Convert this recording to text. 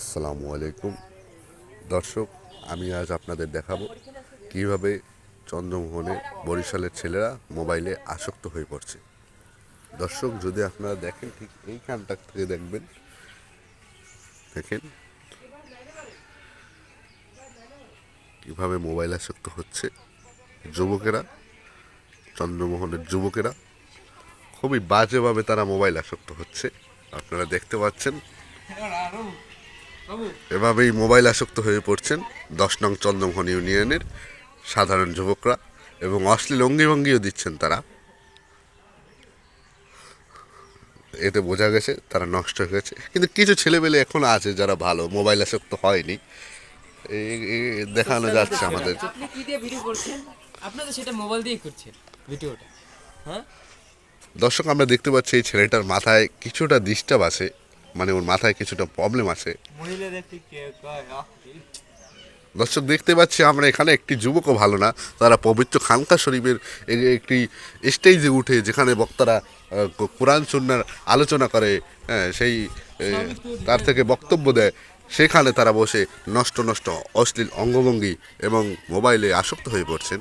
আসসালামু আলাইকুম। দর্শক, আমি আজ আপনাদের দেখাবো কীভাবে চন্দ্রমোহনে বরিশালের ছেলেরা মোবাইলে আসক্ত হয়ে পড়ছে। দর্শক, যদি আপনারা দেখেন ঠিক এই এইখানটা থেকে দেখবেন, দেখেন কীভাবে মোবাইল আসক্ত হচ্ছে যুবকেরা, চন্দ্রমোহনের যুবকেরা। খুবই বাজেভাবে তারা মোবাইল আসক্ত হচ্ছে। আপনারা দেখতে পাচ্ছেন এভাবেই মোবাইল আসক্ত হয়ে পড়ছেন দশ নং চন্দ্রমোহন ইউনিয়নের সাধারণ যুবকরা এবং অশ্লীল অঙ্গিভঙ্গিও দিচ্ছেন তারা। এতে বোঝা গেছে তারা নষ্ট হয়ে গেছে। কিন্তু কিছু ছেলেবেলে এখন আছে যারা ভালো মোবাইল আসক্ত হয়নি। দেখানো যাচ্ছে আমাদের। আপনি কি দিয়ে ভিডিও করছেন? আপনি তো সেটা মোবাইল দিয়ে করছেন ভিডিওটা হ্যাঁ? দর্শক আমরা দেখতে পাচ্ছি এই ছেলেটার মাথায় কিছুটা ডিস্টার্ব আছে। মানে ওর মাথায় কিছুটা প্রবলেম আছে। দর্শক দেখতে পাচ্ছি আমরা এখানে একটি যুবকও ভালো না। তারা পবিত্র খানকা শরীফের একটি স্টেজে উঠে যেখানে বক্তারা কোরআন সুন্নার আলোচনা করে। হ্যাঁ, সেই তার থেকে বক্তব্য দেয়। সেখানে তারা বসে নষ্ট নষ্ট অশ্লীল অঙ্গভঙ্গি এবং মোবাইলে আসক্ত হয়ে পড়ছেন।